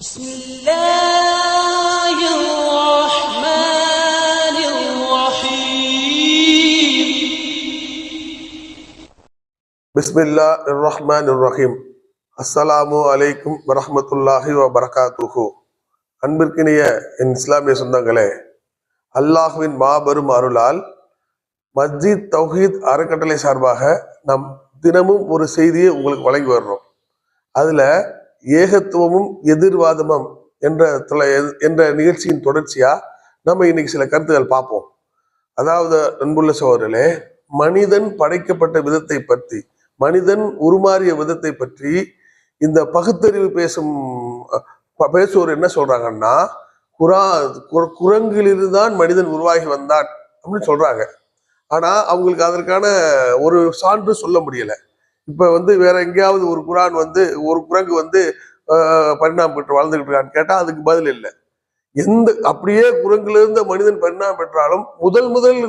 بسم الله الرحمن الرحيم பிஸ்மில்லா ரஹ்மான் ரஹீம் அஸ்ஸலாமு அலைக்கும் வரஹ்மத்துல்லாஹி வ பரகாத்துஹு அன்பிற்கினிய என் இஸ்லாமிய சொந்தங்களே அல்லாஹ்வின் மாபெரும் அருளால் மஸ்ஜித் தௌஹீத் அறக்கட்டளை சார்பாக நாம் தினமும் ஒரு செய்தியை உங்களுக்கு வழங்கி வர்றோம் அதுல ஏகத்துவமும் எதிர்வாதமும் என்ற தொலை- என்ற நிகழ்ச்சியின் தொடர்ச்சியா நம்ம இன்னைக்கு சில கருத்துக்கள் பார்ப்போம். அதாவது அன்புள்ள சோதரர்களே மனிதன் படைக்கப்பட்ட விதத்தை பற்றி மனிதன் உருமாறிய விதத்தை பற்றி இந்த பகுத்தறிவு பேசும் பேசுவோர் என்ன சொல்றாங்கன்னா குரா குரங்கிலிருந்தான் குரங்கிலிருந்து தான் மனிதன் உருவாகி வந்தான் அப்படின்னு சொல்றாங்க. ஆனா அவங்களுக்கு அதற்கான ஒரு சான்று சொல்ல முடியலை. இப்போ வந்து வேற எங்கேயாவது ஒரு குரான் வந்து ஒரு குரங்கு வந்து பரிணாமம் பெற்று வாழ்ந்துகிட்டு இருக்கான்னு கேட்டால் அதுக்கு பதில் இல்லை. எந்த அப்படியே குரங்கிலிருந்து மனிதன் பரிணாமம் பெற்றாலும் முதல் முதல்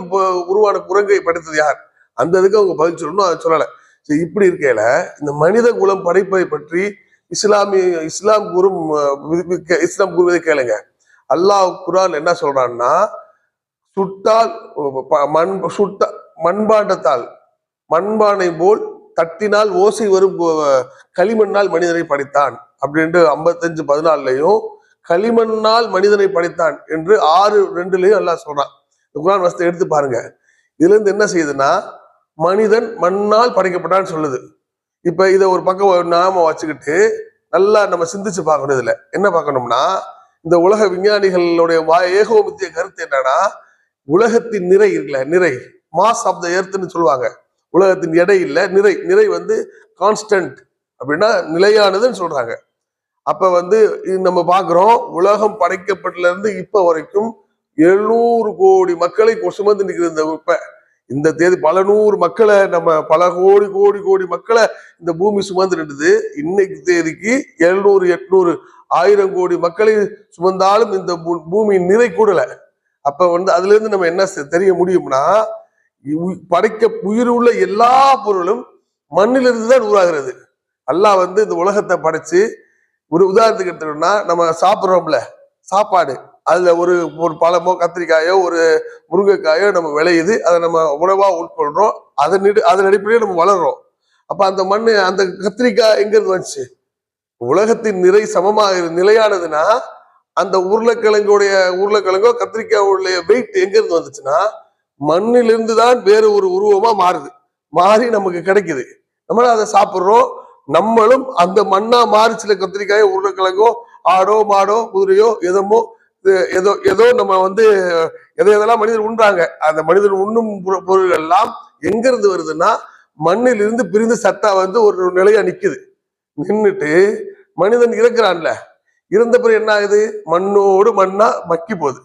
உருவான குரங்கை படைத்தது யார்? அந்த இதுக்கு அவங்க பதில் சொல்லணும் அதை சொல்லலை. சரி இப்படி இருக்கையில இந்த மனித குலம் படைப்பை பற்றி இஸ்லாமிய இஸ்லாம் குரு அஹ், கே- இஸ்லாம் கூறுவதை கேளுங்க. அல்லாஹ் குரான் என்ன சொல்றான்னா சுட்டால் மண் சுட்ட மண்பாண்டத்தால் மண்பானை போல் தட்டினால் ஓசை வரும் போ- களிமண்ணால் மனிதனை படைத்தான் அப்படின்ட்டு ஐம்பத்தஞ்சு பதினாலுலையும் களிமண்ணால் மனிதனை படைத்தான் என்று ஆறு ரெண்டுலையும் எல்லாம் சொல்றான். இந்த குரான் வசத்தை எடுத்து பாருங்க. இதுல இருந்து என்ன செய்யுதுன்னா மனிதன் மண்ணால் படைக்கப்பட்டான்னு சொல்லுது. இப்ப இதை ஒரு பக்கம் நாம வச்சுக்கிட்டு நல்லா நம்ம சிந்திச்சு பார்க்கணும் இதுல. என்ன பார்க்கணும்னா இந்த உலக விஞ்ஞானிகளுடைய வா- ஏகோபித்திய கருத்து என்னன்னா உலகத்தின் நிறை இருக்குல்ல நிறை மாஸ் ஆஃப் த எர்த்னு சொல்லுவாங்க. உலகத்தின் எடை இல்லை நிறை நிறை வந்து கான்ஸ்டன்ட் அப்படின்னா நிலையானதுன்னு சொல்றாங்க. அப்ப வந்து இது நம்ம பாக்குறோம் உலகம் படைக்கப்பட்டல இருந்து இப்ப வரைக்கும் எழுநூறு கோடி மக்களை சுமந்து நிற்கிறது இந்த இப்ப. இந்த தேதி பல நூறு மக்களை நம்ம பல கோடி கோடி கோடி மக்களை இந்த பூமி சுமந்து நின்றுது. இன்னைக்கு தேதிக்கு எழுநூறு எட்நூறு ஆயிரம் கோடி மக்களை சுமந்தாலும் இந்த பூமி பூமியின் நிறை கூடல. அப்ப வந்து அதுல இருந்து நம்ம என்ன தெரிய முடியும்னா படைக்க உயிர் உள்ள எல்லா பொருளும் மண்ணிலிருந்து தான் உருவாகிறது. அல்லாஹ் வந்து இந்த உலகத்தை படைச்சு ஒரு உதாரணத்துக்கு எடுத்துட்டோம்னா நம்ம சாப்பிட்றோம்ல சாப்பாடு. அதுல ஒரு ஒரு பழமோ கத்திரிக்காயோ ஒரு முருங்கைக்காயோ நம்ம விளையுது அதை நம்ம உணவா உட்கொள்றோம் அதன் அதன் அடிப்படையில் நம்ம வளர்றோம். அப்ப அந்த மண் அந்த கத்திரிக்காய் எங்க இருந்து வந்துச்சு? உலகத்தின் நிறை சமமாக நிலையானதுன்னா அந்த உருளைக்கிழங்குடைய உருளைக்கிழங்கோ கத்திரிக்காயுடைய வெயிட் எங்க இருந்து வந்துச்சுன்னா மண்ணிலிருந்து தான் வேறு ஒரு உருவமா மாறுது. மாறி நமக்கு கிடைக்குது. நம்ம அதை சாப்பிட்றோம். நம்மளும் அந்த மண்ணா மாறி சில கத்திரிக்காயோ உருளைக்கிழங்கோ ஆடோ மாடோ குதிரையோ எதமோ ஏதோ ஏதோ நம்ம வந்து எதை எதெல்லாம் மனிதர் உண்றாங்க. அந்த மனிதர் உண்ணும் பொரு- பொருள் எல்லாம் எங்கிருந்து வருதுன்னா மண்ணிலிருந்து பிரிந்து சத்தா வந்து ஒரு நிலையா நிக்குது. நின்றுட்டு மனிதன் இறக்குறான்ல. இறந்த பிறகு என்ன ஆகுது? மண்ணோடு மண்ணா மக்கி போகுது.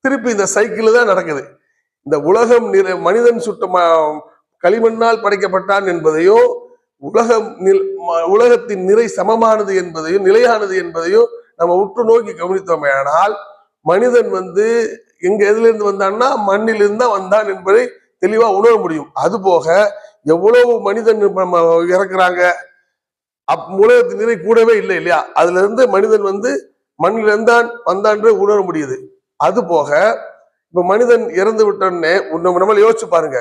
திருப்பி இந்த சைக்கிள் தான் நடக்குது. இந்த உலகம் நிறை மனிதன் சுட்ட களிமண்ணால் படைக்கப்பட்டான் என்பதையோ உலகம் நில்- ம- உலகத்தின் நிறை சமமானது என்பதையும் நிலையானது என்பதையும் நம்ம உற்று நோக்கி கவனித்தோமேயானால் மனிதன் வந்து எங்க எதுல இருந்து வந்தான்னா மண்ணிலிருந்து தான் வந்தான் என்பதை தெளிவா உணர முடியும். அது போக எவ்வளவு மனிதன் நம்ம இறக்குறாங்க அப் உலகத்தின் நிறை கூடவே இல்லை இல்லையா? அதுல இருந்து மனிதன் வந்து மண்ணிலிருந்தான் இருந்தான் உணர முடியுது. அது போக இப்ப மனிதன் இறந்து விட்டோன்னே நம்ம நம்மள யோசிச்சு பாருங்க.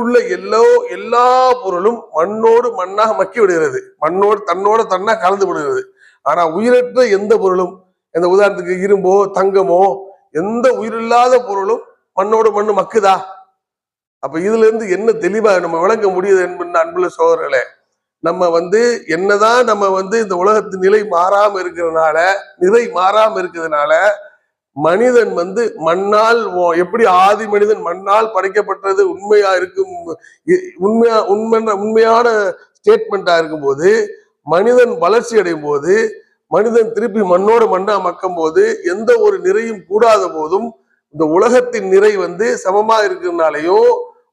உள்ள எல்லா எல்லா பொருளும் மண்ணோடு மண்ணாக மக்கி விடுகிறது. மண்ணோடு தன்னோட தன்னா கலந்து விடுகிறது. ஆனா உயிரற்ற எந்த பொருளும் எந்த உதாரணத்துக்கு இரும்போ தங்கமோ எந்த உயிரில்லாத பொருளும் மண்ணோடு மண்ணு மக்குதா? அப்ப இதுல இருந்து என்ன தெளிவா நம்ம விளங்க முடியுது என்பது அன்புள்ள சோதரர்களே நம்ம வந்து என்னதான் நம்ம வந்து இந்த உலகத்தின் நிலை மாறாம இருக்கிறதுனால நிறை மாறாம இருக்கிறதுனால மனிதன் வந்து மண்ணால் ஓ- எப்படி ஆதி மனிதன் மண்ணால் படைக்கப்பட்டது உண்மையா இருக்கும் உண்மையா உண்மை உண்மையான ஸ்டேட்மெண்டா இருக்கும்போது மனிதன் வளர்ச்சி அடையும் போது மனிதன் திருப்பி மண்ணோடு மண்ணா மக்கும் போது எந்த ஒரு நிறையும் கூடாத போதும் இந்த உலகத்தின் நிறை வந்து சமமா இருக்கிறதுனாலையும்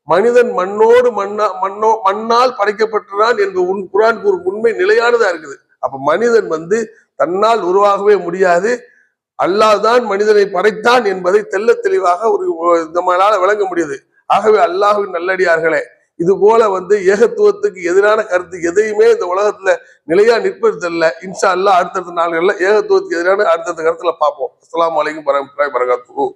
மனிதன் மண்ணோடு மண்ணா மண்ணோ மண்ணால் படைக்கப்பட்டான் என்ற உன் குரான் கூறும் உண்மை நிலையானதா இருக்குது. அப்ப மனிதன் வந்து தன்னால் உருவாகவே முடியாது அல்லாஹ் தான் மனிதனை படைத்தான் என்பதை தெல்ல தெளிவாக ஒரு நம்மளால விளங்க முடியுது. ஆகவே அல்லாஹ்வின் நல்லடியார்களே இது போல வந்து ஏகத்துவத்துக்கு எதிரான கருத்து எதையுமே இந்த உலகத்துல நிலையா நிற்பதில்ல. இன்ஷா அல்லாஹ் அடுத்தடுத்த நாள்கள்ல ஏகத்துவத்துக்கு எதிரான அடுத்தடுத்த கருத்துல பார்ப்போம். அஸ்லாம் வலைக்கும் பரகாத்து